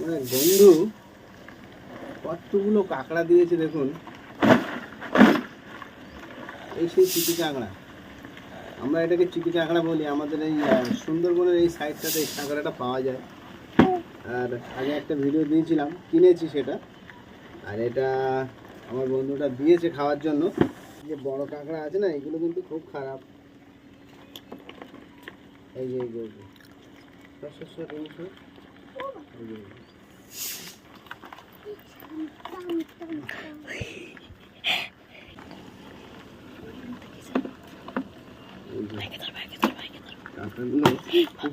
এক বন্ধু, কতগুলো কাঁকড়া দিয়েছে দেখুন। এই সেই চিটি কাঁকড়া। আমরা এটাকে চিটি কাঁকড়া বলি। আমাদের এই সুন্দরবনের এই সাইডটাতে এই কাঁকড়াটা পাওয়া যায়। আর আগে একটা ভিডিও দিয়েছিলাম, কিনেছি সেটা। আর এটা আমার বন্ধুটা দিয়েছে খাওয়ার জন্য। যে বড় কাঁকড়া আছে না, এগুলো কিন্তু খুব খারাপ। এই যে, এই খুব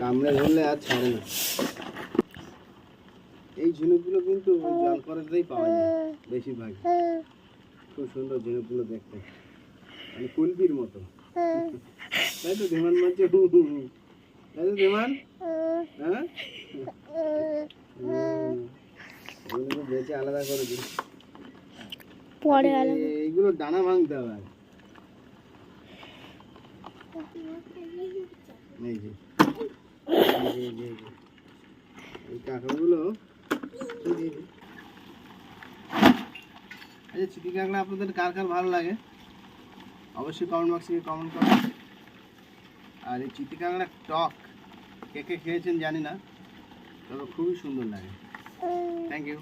কামড়ে ধরলে আর এই কিন্তু পাওয়া যায় বেশিরভাগ খুব সুন্দর ঝিনুকগুলো দেখতে। মানে কুলপির মতো। তাই তো ধীমান। তাই তো ধীমান হ্যাঁ? বেঁচে আলাদা করে দিই পরে আলাদা। এইগুলো ডানা ভাঙতে হবে এই যে। এই কাঁকড়াগুলো। আচ্ছা চিটি কাঁকড়া আপনাদের কার কার ভালো লাগে? অবশ্যই কমেন্ট বক্সে কমেন্ট করুন আর এই চিটি কাঁকড়া টক, কে কে খেয়েছেন জানি না, তবে খুবই সুন্দর লাগে। Thank you